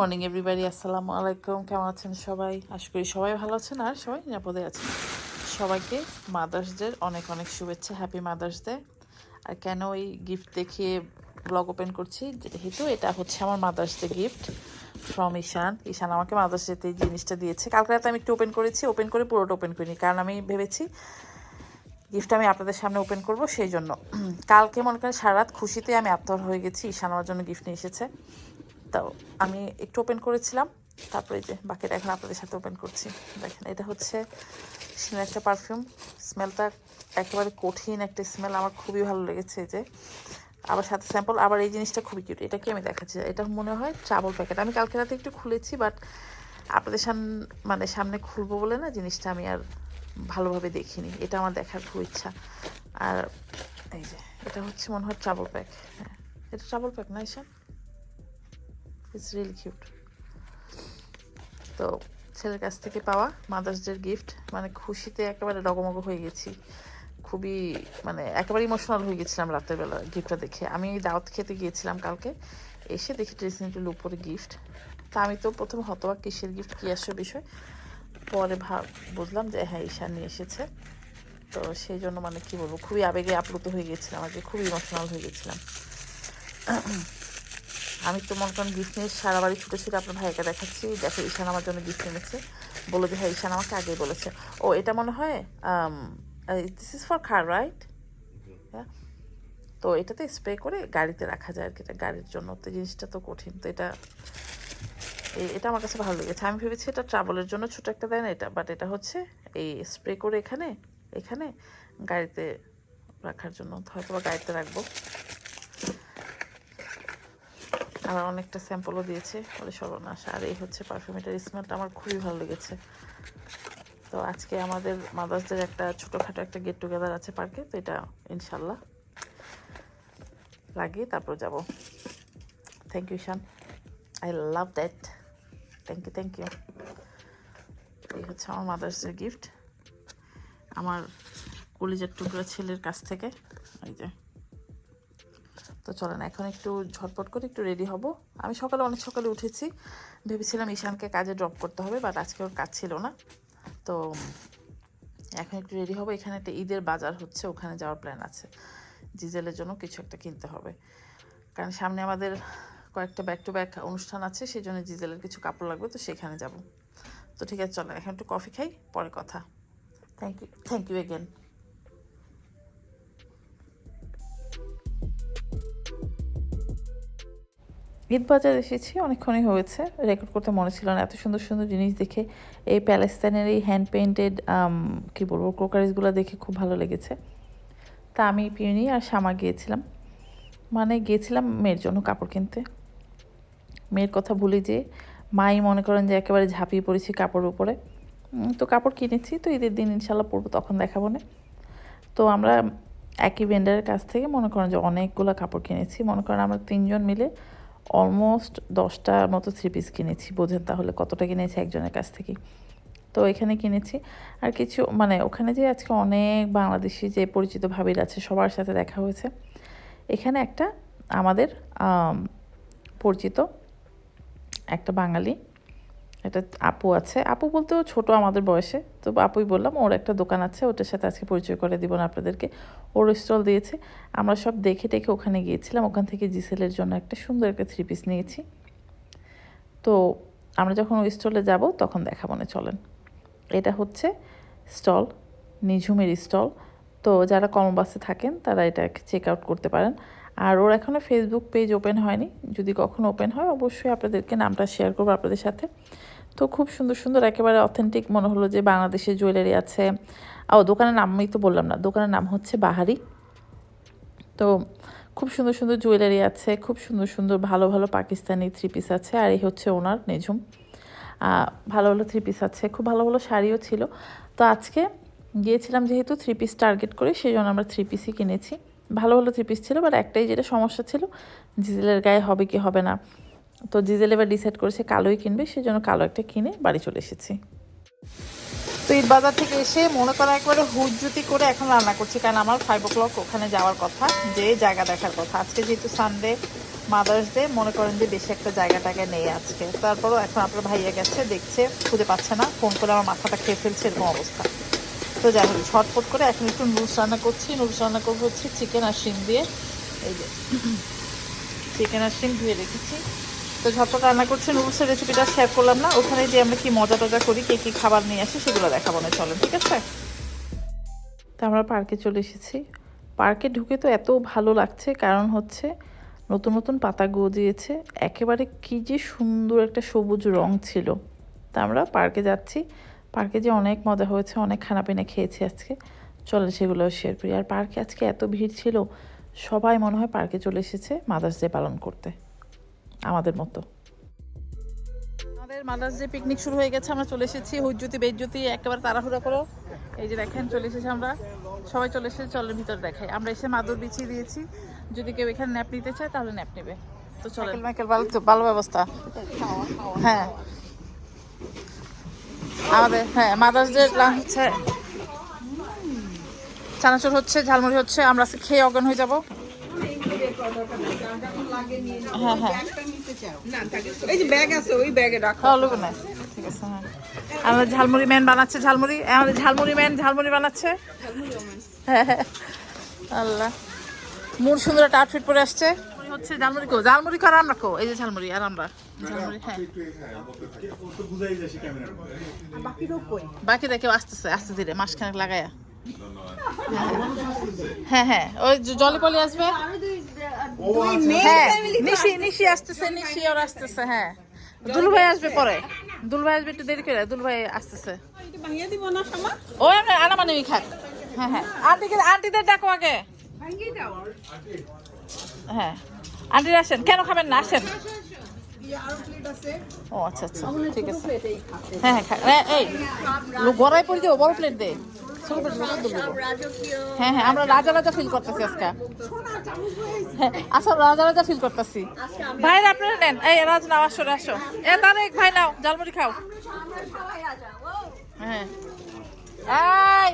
Morning everybody আসসালামু আলাইকুম কেমন আছেন সবাই? আশা করি সবাই ভালো আছেন আর সবাই নিরাপদে আছেন। সবাইকে মাদার্স ডের অনেক অনেক শুভেচ্ছা। হ্যাপি মাদার্স ডে আর কেন ওই গিফট দেখিয়ে ব্লগ ওপেন করছি? যেহেতু এটা হচ্ছে আমার mother's day gift from Ishan Ishan আমাকে মাদার্স ডেতে এই জিনিসটা দিয়েছে। কালকে রাতে আমি একটু ওপেন করেছি ওপেন করে পুরোটা ওপেন করিনি। কারণ আমি ভেবেছি গিফট আমি আপনাদের সামনে ওপেন করব, সেই জন্য। কালকে মনে করেন সারা রাত খুশিতে আমি আত্মহর হয়ে গেছি। ঈশান আমার জন্য গিফট নিয়ে এসেছে। তো আমি একটু ওপেন করেছিলাম, তারপরে যে বাকিটা এখন আপনাদের সাথে ওপেন করছি। দেখেন, এটা হচ্ছে সিনের একটা পারফিউম স্মেলটা একেবারে কঠিন একটা স্মেল আমার খুবই ভালো লেগেছে যে। আবার সাথে স্যাম্পল আবার এই জিনিসটা খুবই কিউট এটাকে আমি দেখাচ্ছি। এটা মনে হয় ট্রাভেল প্যাকেট আমি কালকে রাতে একটু খুলেছি বাট আপনাদের সামনে মানে সামনে খুলবো বলে না, জিনিসটা আমি আর ভালোভাবে দেখিনি। এটা আমার দেখার খুব ইচ্ছা। আর এই যে, এটা হচ্ছে মনে হয় ট্রাভেল প্যাক হ্যাঁ এটা ট্রাভেল প্যাক না, ঈশান? ইটস রিয়েলি কিউট তো ছেলের কাছ থেকে পাওয়া মাদার্স ডের গিফট মানে খুশিতে একেবারে ডগমগ হয়ে গেছি। খুবই মানে একেবারে ইমোশনাল হয়ে গেছিলাম রাতের বেলা গিফটটা দেখে। আমি দাওয়াত খেতে গিয়েছিলাম কালকে, এসে দেখি ড্রেসিং টেবিল উপরে গিফট তা আমি তো প্রথম হতবাক কিসের গিফট কী আসবে বিষয়? পরে ভাব, বুঝলাম যে হ্যাঁ ঈশান নিয়ে এসেছে। তো সেই জন্য মানে কি বলব, খুবই আবেগে আপ্লুত হয়ে গেছিলাম আর কি, খুবই ইমোশনাল হয়ে গেছিলাম। আমি তো মনে করেন গিফট নিয়ে সারা বাড়ি ছুটে ছুটে আপনার ভাইকে দেখাচ্ছি। দেখো, ঈশান আমার জন্য গিফট এনেছে। বলে যে হ্যাঁ ঈশান আমাকে আগেই বলেছে। ও, এটা মনে হয় this is for car right তো এটাতে স্প্রে করে গাড়িতে রাখা যায় আর কি, এটা গাড়ির জন্য। তো জিনিসটা তো কঠিন, তো এটা এটা আমার কাছে ভালো লেগেছে। আমি ভেবেছি এটা ট্রাভেলের জন্য ছোট একটা দেয় না এটা বাট এটা হচ্ছে এই স্প্রে করে এখানে এখানে গাড়িতে রাখার জন্য। হয়তো বা গাড়িতে রাখব। আবার অনেকটা স্যাম্পলও দিয়েছে বলে সর্বনাশ। আর এই হচ্ছে পারফিউম এটার স্মেলটা আমার খুবই ভালো লেগেছে। তো আজকে আমাদের মাদার্সদের একটা ছোটোখাটো একটা গেট টুগেদার আছে পার্কে, তো এটা ইনশাল্লাহ লাগিয়ে তারপর যাব। Thank you Shaan I love that thank you thank you এই হচ্ছে আমার মাদার্সের গিফট আমার কলিজার টুকরা ছেলের কাছ থেকে, এই যে। তো চলেন, এখন একটু ঝটপট করে একটু রেডি হব। আমি সকালে, অনেক সকালে উঠেছি। ভেবেছিলাম ঈশানকে কাজে ড্রপ করতে হবে বাট আজকে ওর কাজ ছিল না। তো এখন একটু রেডি হব। এখানে একটা ঈদের বাজার হচ্ছে, ওখানে যাওয়ার প্ল্যান আছে। জিজেলের জন্য কিছু একটা কিনতে হবে। কারণ সামনে আমাদের কয়েকটা ব্যাক টু ব্যাক অনুষ্ঠান আছে সেই জন্য জিজেলের কিছু কাপড় লাগবে, তো সেখানে যাব। তো ঠিক আছে চলো এখন একটু কফি খাই, পরে কথা। Thank you thank you again Eid বাজার এসেছি, অনেকক্ষণই হয়েছে। রেকর্ড করতে মনে ছিল না। এত সুন্দর সুন্দর জিনিস দেখে এই প্যালেস্তাইনের এই হ্যান্ড পেইন্টেড কী বলব ক্রোকারিজগুলো দেখে খুব ভালো লেগেছে। তা আমি পিউনি আর শামা গিয়েছিলাম। মানে গিয়েছিলাম মেয়ের জন্য কাপড় কিনতে। মেয়ের কথা ভুলি যে, মাই মনে করেন যে একেবারে ঝাঁপিয়ে পড়েছি কাপড়ের উপরে। তো কাপড় কিনেছি, তো ঈদের দিন ইনশাল্লাহ পরবো, তখন দেখাবো না। তো আমরা একই ভেন্ডারের কাছ থেকে মনে করেন যে অনেকগুলো কাপড় কিনেছি। মনে করেন আমরা তিনজন মিলে অলমোস্ট দশটার মতো থ্রি পিস কিনেছি। বোঝেন তাহলে কতটা কিনেছি একজনের কাছ থেকে তো এখানে কিনেছি। আর কিছু মানে ওখানে যে আজকে অনেক বাংলাদেশি যে পরিচিত ভাবির আছে, সবার সাথে দেখা হয়েছে। এখানে একটা আমাদের পরিচিত একটা বাঙালি একটা আপু আছে। আপু বলতেও ছোট আমাদের বয়সে। তো আপুই বললাম, ওর একটা দোকান আছে, ওটার সাথে আজকে পরিচয় করে দিব না আপনাদেরকে। ওর স্টল দিয়েছে। আমরা সব দেখে টেখে ওখানে গিয়েছিলাম। ওখান থেকে জিসেলের জন্য একটা সুন্দর একটা থ্রি পিস নিয়েছি। তো আমরা যখন ওই স্টলে যাব, তখন দেখা মনে চলেন। এটা হচ্ছে স্টল, নিঝুমের স্টল। তো যারা কলম্বাসে থাকেন, তারা এটা চেক আউট করতে পারেন। আর ওর এখনও ফেসবুক পেজ ওপেন হয়নি। যদি কখনো ওপেন হয়, অবশ্যই আপনাদেরকে নামটা শেয়ার করব আপনাদের সাথে। তো খুব সুন্দর সুন্দর একেবারে অথেন্টিক মনে হলো যে বাংলাদেশের জুয়েলারি আছে। ও, দোকানের নাম আমি তো বললাম না, দোকানের নাম হচ্ছে বাহারি। তো খুব সুন্দর সুন্দর জুয়েলারি আছে, খুব সুন্দর সুন্দর, ভালো ভালো পাকিস্তানি থ্রি পিস আছে, আর এই হচ্ছে ওনার নিঝুম ভালো ভালো থ্রি পিস আছে, খুব ভালো ভালো শাড়িও ছিল। তো আজকে গিয়েছিলাম যেহেতু থ্রি পিস টার্গেট করে, সেই জন্য আমরা থ্রি পিসই কিনেছি। ভালো ভালো থ্রি পিস ছিল বাট একটাই যেটা সমস্যা ছিল, জিজেলের গায়ে হবে কি হবে না। তো জিজেল এবার ডিসাইড করেছে কালোই কিনবে সেই জন্য কালো একটা কিনে বাড়ি চলে এসেছি। তো ঈদ বাজার থেকে এসে মনে করা একবারে হুজুতি করে এখন রান্না করছি, কারণ আমার ফাইভ ও ক্লক ওখানে যাওয়ার কথা, যে জায়গা দেখার কথা। আজকে যেহেতু সানডে মাদার্স ডে মনে করেন যে বেশি একটা জায়গা টায়গা নেই আজকে। তারপরও এখন আপনার ভাইয়া গেছে, দেখছে, খুঁজে পাচ্ছে না ফোন করে আমার মাথাটা খেয়ে ফেলছে, এরকম অবস্থা। তো যাই হোক, ঝটপট করে এখন একটু নুডলস রান্না করছি। নুডলস রান্না করব হচ্ছে চিকেন আর শিম দিয়ে। এই যে, চিকেন আর শিম ধুয়ে রেখেছি। তো ঝটপট রান্না করছি। নুডলসের রেসিপিটা শেয়ার করলাম না। ওখানে যে আমরা কি মজা টজা করি, কে কী খাবার নিয়ে আসি, সেগুলো দেখাবো না। চলেন, ঠিক আছে? তো আমরা পার্কে চলে এসেছি। পার্কে ঢুকে তো এত ভালো লাগছে, কারণ হচ্ছে নতুন নতুন পাতা গজিয়েছে। একেবারে কি যে সুন্দর একটা সবুজ রং ছিল। তা আমরা পার্কে যাচ্ছি। পার্কে যে অনেক মজা হয়েছে অনেক খানাপিনা খেয়েছি আজকে। চলেন সেগুলো শেয়ার করি। আর পার্কে আজকে এত ভিড় ছিল সবাই মনে হয় পার্কে চলে এসেছে মাদার্স ডে পালন করতে। আমাদের মতো। আমাদের মাদার্স ডে পিকনিক শুরু হয়ে গেছে আমরা চলে এসেছি হুজ্জুতি বেজ্জুতি একেবারে তাড়াহুড়া করো। এই যে দেখেন চলে এসেছি আমরা। সবাই চলে এসেছে চলের ভিতর দেখাই। আমরা এসে মাদুর বিছিয়ে দিয়েছি। যদি কেউ এখানে ন্যাপ নিতে চায় তাহলে ন্যাপ নেবে। তো চলে ভালো ব্যবস্থা। হ্যাঁ। আমাদের হ্যাঁ মাদার্স ডে হচ্ছে চানাচুর হচ্ছে ঝালমুড়ি হচ্ছে আমরা খেয়ে অজ্ঞান হয়ে যাব। হ্যাঁ হ্যাঁ। এই যে ব্যাগ আছে ওই ব্যাগে রাখো। লোক না ঠিক আছে হ্যাঁ। আমাদের ঝালমুড়ি ম্যান বানাচ্ছে ঝালমুড়ি। আমাদের ঝালমুড়ি ম্যান ঝালমুড়ি বানাচ্ছে। হ্যাঁ হ্যাঁ। আল্লাহ। মুর সুন্দর একটা আউটফিট পরে আসছে। হচ্ছে ঝালমুড়ি কো? ঝালমুড়ি কর আমরা কো? এই যে ঝালমুড়ি আর আমরা। ঝালমুড়ি হ্যাঁ বাকি লোক বাকিরা কেউ আসতেছে আস্তে ধীরে মাসখানেক লাগায়া। হ্যাঁ হ্যাঁ ওই জলি পলি আসবে। হ্যাঁ নিশি নিশি আসতেছে নিশি ওর আসতেছে হ্যাঁ। দুলু ভাই আসবে পরে। দুলু ভাই আসবে একটু দেরি করে দুলু ভাই আসতেছে। ও আমরা আনামানি খাক হ্যাঁ হ্যাঁ। আন্টিকে আন্টিদের ডাকো আগে। হ্যাঁ। আন্টি, আসেন। কেন খাবেন না? আসেন। ও আচ্ছা আচ্ছা। ঠিক আছে। হ্যাঁ হ্যাঁ এই গড়াই পড়ে যাব বড় প্লেট দে। দেবো। হ্যাঁ হ্যাঁ আমরা রাজা রাজা ফিল করতেছি আজকে। হ্যাঁ আচ্ছা রাজা রাজা ফিল করতেছি। ভাই আপনারা নেন। এই, রাজ নাও, আসো আসো। এ, তারেক, ভাই নাও জালমুড়ি খাও। হ্যাঁ। এই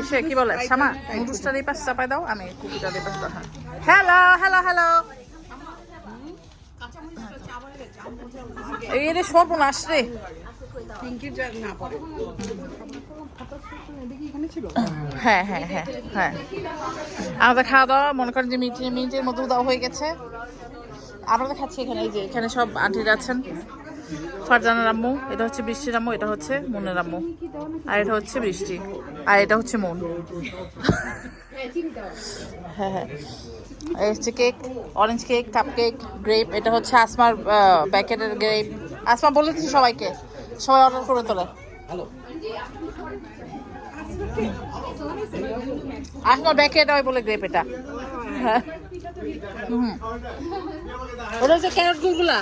ইসে বলে? চাপাই দাও, আমি হ্যাঁ হ্যালো হ্যালো হ্যালো এই রে রে। হ্যাঁ হ্যাঁ হ্যাঁ হ্যাঁ। আমাদের খাওয়া দাওয়া, মনে করেন যে মিনিট মিনিটের মধ্যে দেওয়া হয়ে গেছে। আমরা তো খাচ্ছি এখানে যে এখানে সব আন্টিরা আছেন। ফারজানার আম্মু, এটা হচ্ছে বৃষ্টির আম্মু, এটা হচ্ছে মনের আম্মু। আর এটা হচ্ছে বৃষ্টি। আর এটা হচ্ছে মন। হ্যাঁ হ্যাঁ। Cake orange cake cup cake grape এটা হচ্ছে আসমার প্যাকেটের গ্রেপ আসমা, বলে দিচ্ছি সবাইকে। সবাই অর্ডার করে তোলে। আসমার ব্যাকেট হয় বলে গ্রেপ এটা। হ্যাঁ। হুম। ওটা হচ্ছে ক্যারট গুলগুলা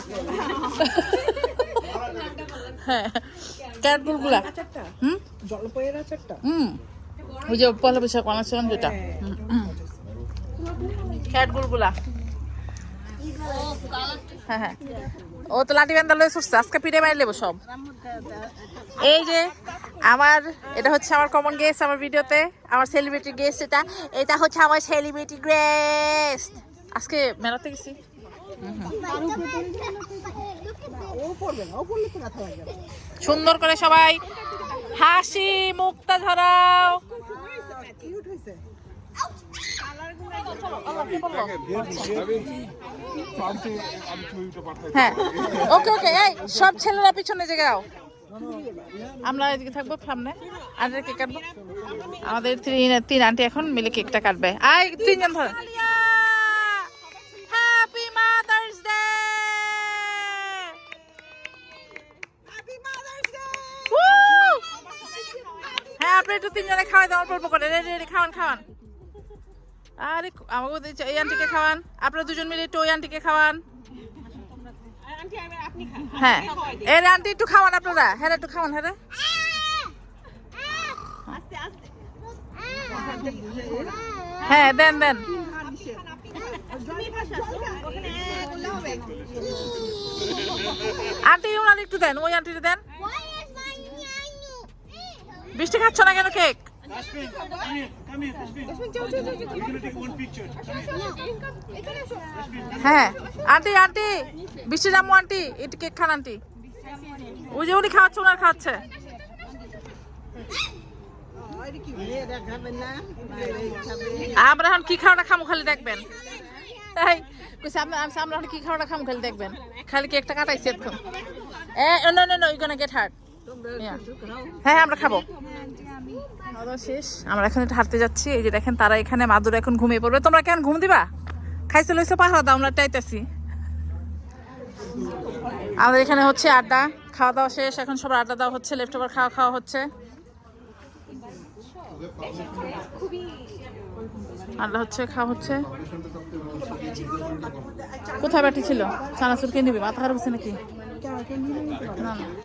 হ্যাঁ। ক্যারট গুলগুলা হুম? জলপয়ের আচারটা? হুম। ওই যে পয়লা বৈশাখ বানাচ্ছিলাম যেটা। ক্যাট গুলগুলা হ্যাঁ হ্যাঁ। ও তো লাঠি বান্ধা লয়ে ছুটছে আজকে পিঠে মারি লেবো সব। এই যে আমার এটা হচ্ছে আমার কমন গেস্ট আমার ভিডিওতে আমার সেলিব্রিটি গেস্ট এটা। এটা হচ্ছে আমার সেলিব্রিটি গেস্ট আজকে মেলাতে গেছি। সুন্দর করে সবাই হাসি, মুক্তা ধরাও হ্যাঁ ওকে ওকে সব ছেলেরা পিছনে জায়গাও আমরা এদিকে থাকব সামনে আন্টি কেক কাটবো। আমাদের তিন তিন আন্টি এখন মিলে কেকটা কাটবে। আই তিনজন ধর হ্যাপি মাদার্স ডে হ্যাঁ আপনি একটু তিনজনে খাওয়াই দাও, অল্প অল্প করে। রেডি রেডি, খাওয়ান খাওয়ান। আরে, আমাকে এই আন্টিকে খাওয়ান। আপনারা দুজন মিলে একটু ওই আন্টিকে খাওয়ান। হ্যাঁ। এর আন্টি একটু খাওয়ান আপনারা। হ্যাঁ একটু খাওয়ান হ্যাঁ। হ্যাঁ দেন দেন। আন্টি ওনার একটু দেন, ওই আন্টিটা দেন। বৃষ্টি খাচ্ছ না কেন কেক. হ্যাঁ আন্টি আন্টি বৃষ্টি রামু আন্টি। একটু কেক খান আন্টি। ওই যে উনি খাওয়াচ্ছে ওনার না আমরা এখন কি খাওয়াটা খামু খালি দেখবেন। তাই কইছে আমরা আমি আমরা এখন কি খাওয়াটা খামু খালি দেখবেন। খালি কেকটা কাটাইছি এখন এ no no no you gonna get hurt হ্যাঁ আমরা খাব। শেষ। আমরা এখন একটু হাঁটতে যাচ্ছি। এই যে দেখেন, তারা এখানে, মাদুর এখন ঘুমিয়ে পড়বে। তোমরা কেন ঘুম দিবা? খাইছে, লইছে পাহাড় দাও, আমরা টাইতেছি আমাদের এখানে হচ্ছে আড্ডা। খাওয়া দাওয়া শেষ। এখন সবার আড্ডা দেওয়া হচ্ছে লেফট ওভার খাওয়া খাওয়া হচ্ছে। আড্ডা হচ্ছে, খাওয়া হচ্ছে। কোথায় বাটি ছিল? চানাচুর কে নিবি মাথা খারাপ হচ্ছে নাকি? না না।